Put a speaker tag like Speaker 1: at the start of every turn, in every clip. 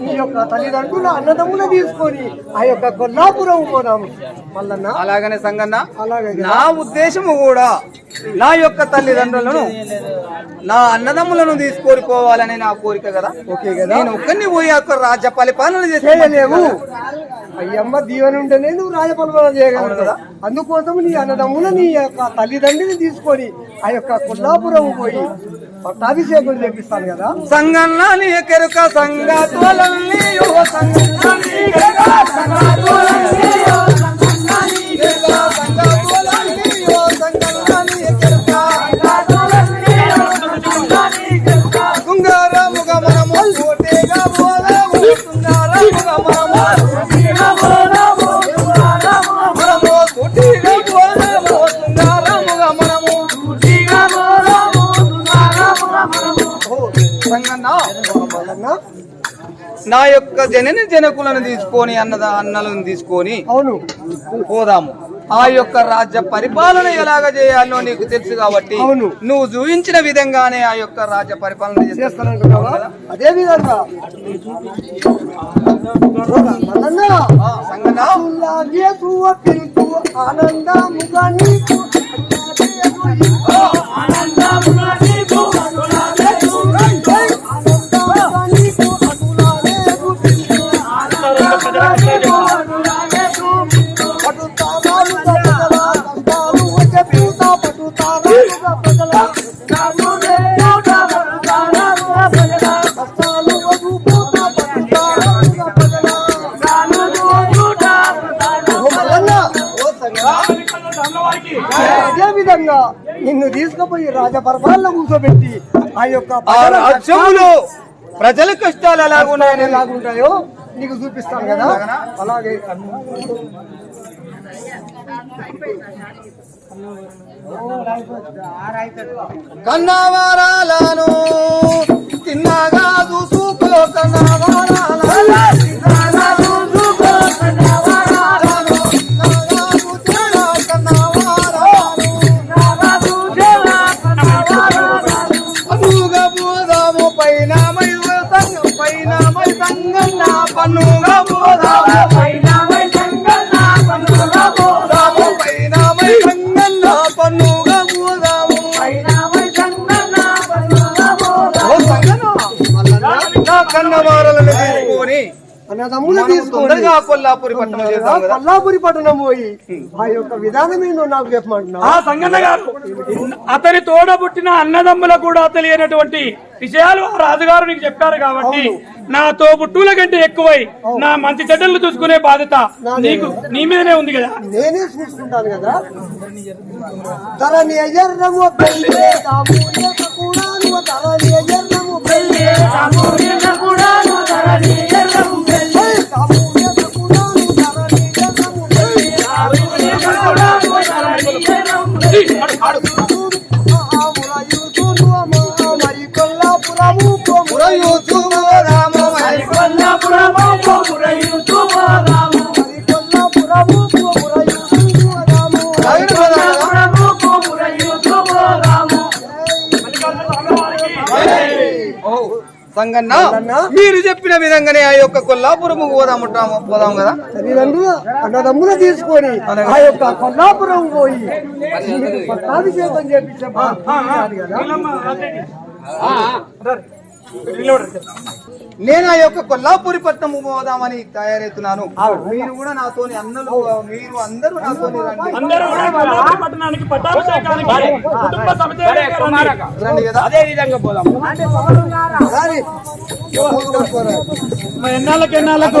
Speaker 1: నీ యొక్క తల్లిదండ్రుల అన్నదమ్ములు తీసుకొని ఆ యొక్క కొల్లాపురం పోదాము మల్లన్న
Speaker 2: అలాగనే సంగన్న
Speaker 1: అలాగే
Speaker 2: నా ఉద్దేశము కూడా నా యొక్క తల్లిదండ్రులను నా అన్నదమ్ములను తీసుకొని పోవాలని నా కోరిక కదా.
Speaker 1: ఓకే కదా?
Speaker 2: నేను ఒక్కరిని పోయి ఆ యొక్క రాజ్య పరిపాలన చేసి
Speaker 1: చేయలేవు. అయ్యమ్మ దీవెన ఉంటేనే నువ్వు రాజపల్పన చేయగలవు కదా? అందుకోసం నీ అన్నదమ్ములు నీ యొక్క తల్లిదండ్రిని తీసుకొని ఆ యొక్క కొల్లాపురం పోయి పట్టాభిషేకుడు చేపిస్తాను కదా.
Speaker 2: సంగన్న నీ కెరుక సంగతులన్నీ యువ సంగన్న నా యొక్క జనని జనకులను తీసుకొని అన్నద అన్నలను తీసుకొని
Speaker 1: అవును.
Speaker 2: పోదాము. ఆ యొక్క రాజ్య పరిపాలన ఎలాగ చేయాలో నీకు తెలుసు కాబట్టి. నువ్వు చూపించిన విధంగానే ఆ యొక్క రాజ్య పరిపాలన చేస్తాను
Speaker 1: అదే విధంగా. ఆనందముగా నీకు. ఆనందముగా నిన్ను తీసుకుపోయి రాజపరపాలలో కూర్చోబెట్టి ఆ యొక్క ప్రజల
Speaker 2: కష్టాలు ఎలాగున్నాయని
Speaker 1: ఎలాగుంటాయో నీకు చూపిస్తాను కదా. అలాగే
Speaker 2: కన్నవారాలను తిన్నగా చూసుకో కన్నవారాలను పన్నుగా పోదాము. పైన మై సంగం నా పన్నుగా పోదాము పైన మై సంగం నా పన్నుగా పోదాము పైన మై సంగం నా పన్నుగా పోదాము ఓ సంగనా? నా కన్నవారలను తీసుకొని
Speaker 1: తీసుకొని
Speaker 2: తొందరగా కొల్లాపురి పట్టణం చేద్దాం కదా?
Speaker 1: కొల్లాపురి పట్టణం పోయి ఆ యొక్క విధానం ఏందో నాకు చెప్పమంటున్నావు?
Speaker 3: ఆ సంగన్న గారు అతని తోడబుట్టిన అన్నదమ్ముల కూడా తెలియనటువంటి విషయాలు ఆ రాజుగారు నీకు చెప్పారు కాబట్టి నా తోబుట్టుల కంటే ఎక్కువై నా మంచి చెడ్డలు చూసుకునే బాధ్యత నీకు నీ మీదనే ఉంది కదా?
Speaker 1: నేనే చూసుకుంటాను కదా? తలని ఎర్రము పెళ్ళే తామూల్యత తలని పెళ్ళే తలని మరి కొల్లాపురము
Speaker 2: పురయు మరి
Speaker 1: కొల్లాపురము
Speaker 2: సంగన్న? మీరు చెప్పిన విధంగానే ఆ యొక్క కొల్లాపురము పోదాముంటాము పోదాం కదా?
Speaker 1: అన్నదమ్ములు తీసుకొని ఆ యొక్క కొల్లాపురం పోయి పట్టాభిషేకం చేపించే
Speaker 2: నేను ఆ యొక్క కొల్లాపూరి పట్నం పోదామని తయారవుతున్నాను మీరు కూడా నాతో అన్నలు మీరు అందరూ
Speaker 3: నాతో ఎన్నాళ్ళకు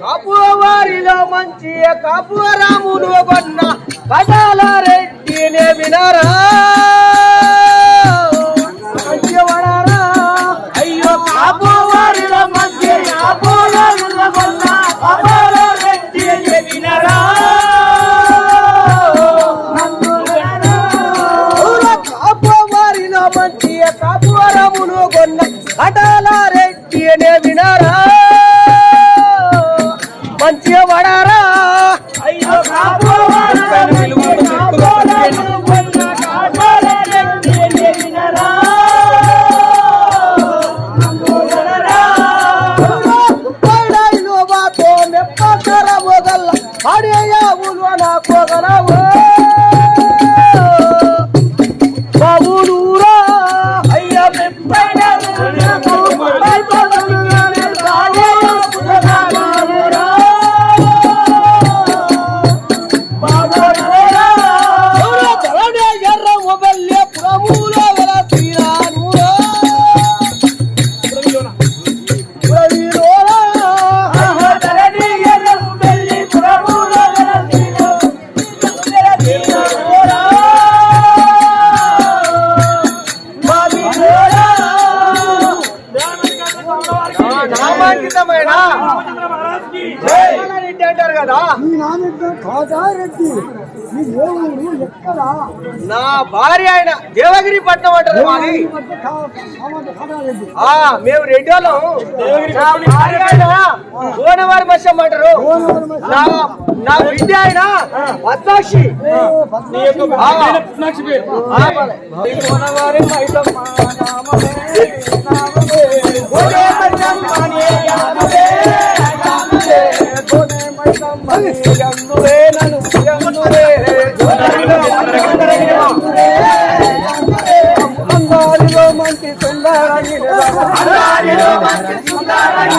Speaker 2: కాపు
Speaker 4: వారిలో మంచి కాపు రాముడు కొన్న కటాల రెడ్డినే వినరా. బాబులూరా భార్య ఆయన దేవగిరి పట్నం అంటారు మాది. మేము రెడ్డి వాళ్ళం. భార్య ఆయన గోనవారి మత్స్యం అంటారు. నా బిడ్డ ఆయన పద్మాక్షి.
Speaker 5: నీ యొక్క சுந்தாரணி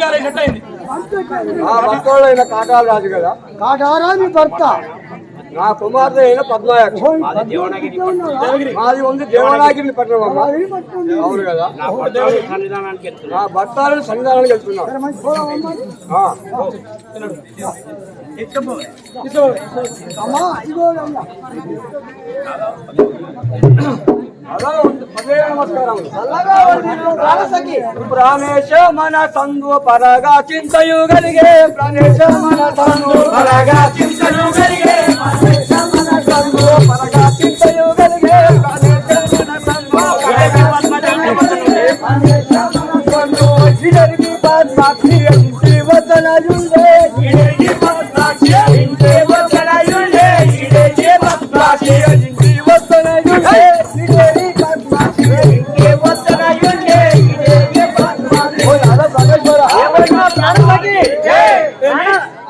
Speaker 5: గారు సెట్ అయింది.
Speaker 2: కదా.
Speaker 4: కాటారాని భర్త.
Speaker 2: నా కుమార్తె అయిన పద్మాయక్ష మాది ఉంది దేవనాగిరిని పట్టణం అమ్మ. అవును కదా? నా భర్తలను సన్నిధానానికి వెళ్తున్నాం ఆ.
Speaker 4: అమ్మా. ఇగో
Speaker 2: అలా ఉంది. పదిహేను
Speaker 4: నమస్కారం. చల్లగా ఉండి నువ్వు రాలసకి
Speaker 5: ప్రాణేశ మన సందు పరగా చింతయు గలిగే ప్రాణేశ మన సందు పరగా చింతయు గలిగే ప్రాణేశ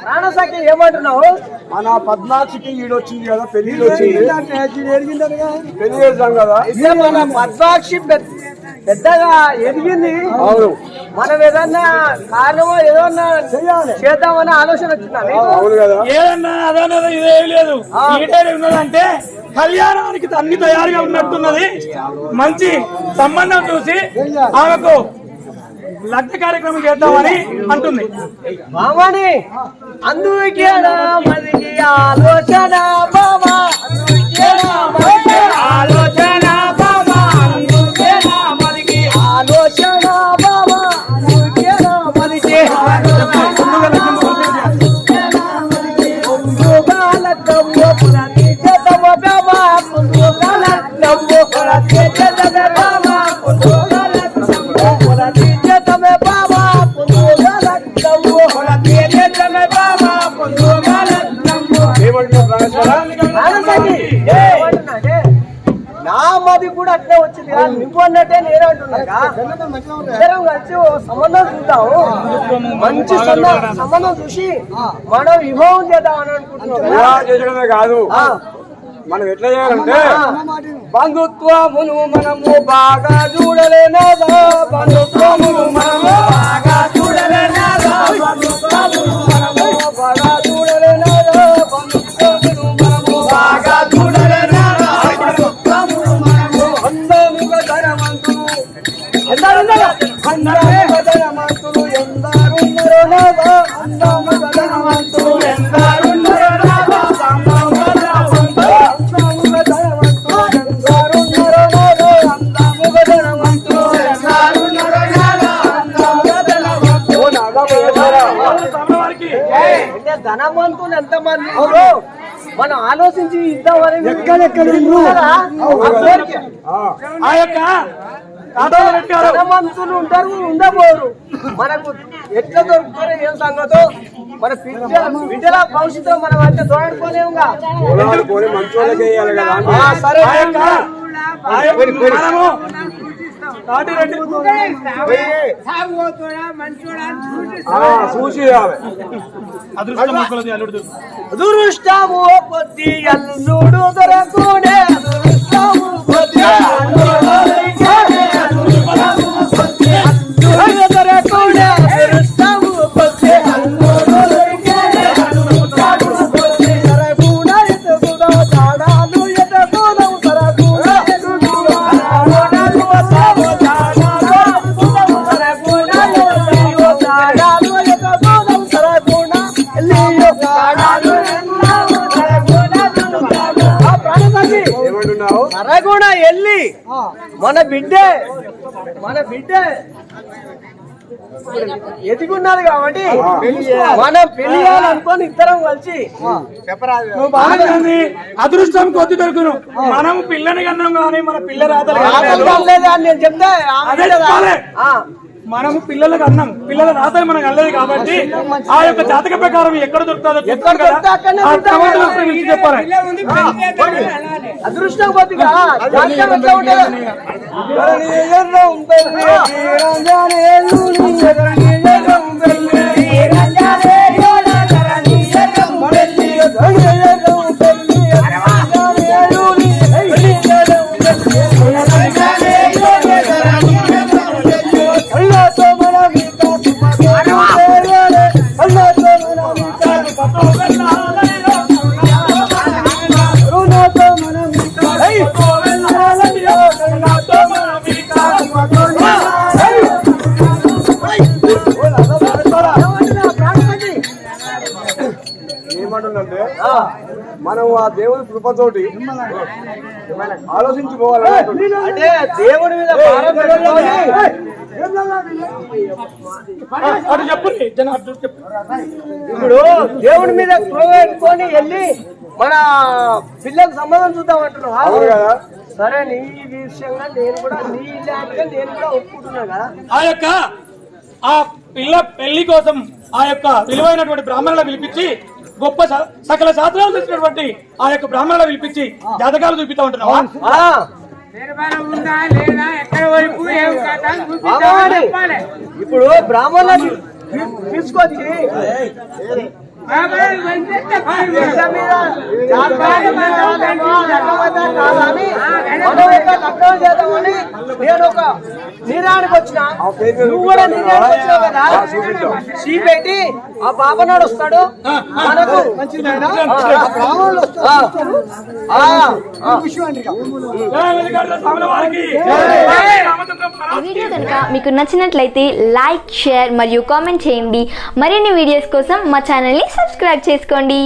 Speaker 4: ప్రాణసఖి ఏమంటున్నావు?
Speaker 5: మన పద్మాక్షికి ఈడొచ్చింది కదా పెళ్ళి వచ్చింది పెళ్ళి చేద్దాం కదా.
Speaker 4: ఇదే మన పద్మాక్షి పెద్ద- పెద్దగా ఎదిగింది.
Speaker 5: అవును.
Speaker 4: మనం ఏదన్నా కారణమో ఏదన్నా చేయాలి. చేద్దామని ఆలోచన వచ్చిందా మీకు?
Speaker 5: అవును కదా.
Speaker 3: ఏదన్నా అదన్నది ఇదేం లేదు. ఉన్నదంటే కళ్యాణానికి అన్ని తయారుగా ఉన్నట్టున్నది. మంచి సంబంధం చూసి ఆమెకు లగ్న కార్యక్రమం చేద్దామని అంటుంది.
Speaker 4: మామని అందుకేనా ఆలోచన నా మది కూడా అట్లే వచ్చింది కదా నువ్వు అన్నట్టే నేను అంటున్నా ఇద్దరం కలిసి సంబంధం చూద్దాము మంచి సంబంధం చూసి మనం విభవం చేద్దాం అని అనుకుంటున్నాం కదా.
Speaker 5: మనం ఎట్లా చేయాలంటే. బంధుత్వమును మనము బాగా చూడలేనదా బంధుత్వమును మనము బాగా చూడలేనదా బంధుత్వమును
Speaker 4: ఉన్నారు? మనం ఆలోచించి ఇద్దామని
Speaker 5: ఎక్కడెక్కడ?
Speaker 4: ఆ.
Speaker 3: యొక్క
Speaker 4: ఉంటారు ఉండబోరు. మనకు ఎట్లా దొరుకుతారో ఏం సంగతో? మన బిడ్డ బిడ్డల భవిష్యత్తులో మనం అంటే. ఆ, సరే.
Speaker 3: ఆ
Speaker 4: అదృష్టము కొద్ది అల్లుడు దొరకునే అదృష్టము కొద్ది
Speaker 5: ఏమంటున్నావు
Speaker 4: సరగుణ ఎల్లి. మన బిడ్డే. మన బిడ్డే. ఎదిగున్నది కాబట్టి మనం పెళ్ళి చేయాలనుకొని ఇద్దరం కలిసి.
Speaker 3: ఉంది. అదృష్టం కొద్ది దొరుకును. మనం పిల్లని కన్నాం కానీ మన పిల్ల రాతలు
Speaker 4: నేను చెప్తే
Speaker 3: చెప్పాలి. మనము పిల్లలకు అన్నాం పిల్లల రాతలు మనకు అల్లది కాబట్టి ఆ యొక్క జాతక ప్రకారం ఎక్కడ దొరుకుతుందో
Speaker 4: ఎక్కడ
Speaker 3: చెప్తారు కదా.
Speaker 5: మనం ఆ దేవుని కృపతోటి ఆలోచించుకోవాలి
Speaker 4: అంటే దేవుడి మీద ఇప్పుడు దేవుడి మీద పెట్టుకొని వెళ్ళి మన పిల్లలకు సంబంధం చూద్దాం అంటున్నావా.
Speaker 5: అవును కదా.
Speaker 4: సరే నీ విషయంగా నేను కూడా నీ ల్యాండ్గా నేను కూడా ఒప్పుకుంటున్నా కదా.
Speaker 3: ఆ యొక్క ఆ పిల్ల పెళ్ళి కోసం ఆ యొక్క విలువైనటువంటి బ్రాహ్మణుల పిలిపించి గొప్ప సకల శాస్త్రాలు తెలిసినటువంటి ఆ యొక్క బ్రాహ్మణుల పిలిపించి జాతకాలు చూపిస్తా ఉంటున్నావా.
Speaker 4: ఇప్పుడు బ్రాహ్మణులను తీ- తీసుకొచ్చి నేను ఒక నీరానికి వచ్చిన. నువ్వు కూడా నీరానికి వచ్చినావు కదా? సీ పెట్టి ఆ బాబా నాడు వస్తాడు. మనకు
Speaker 6: వీడియో కనుక మీకు నచ్చినట్లయితే లైక్ షేర్ మరియు కామెంట్ చేయండి. మరిన్ని వీడియోస్ కోసం మా ఛానల్ని సబ్స్క్రైబ్ చేసుకోండి.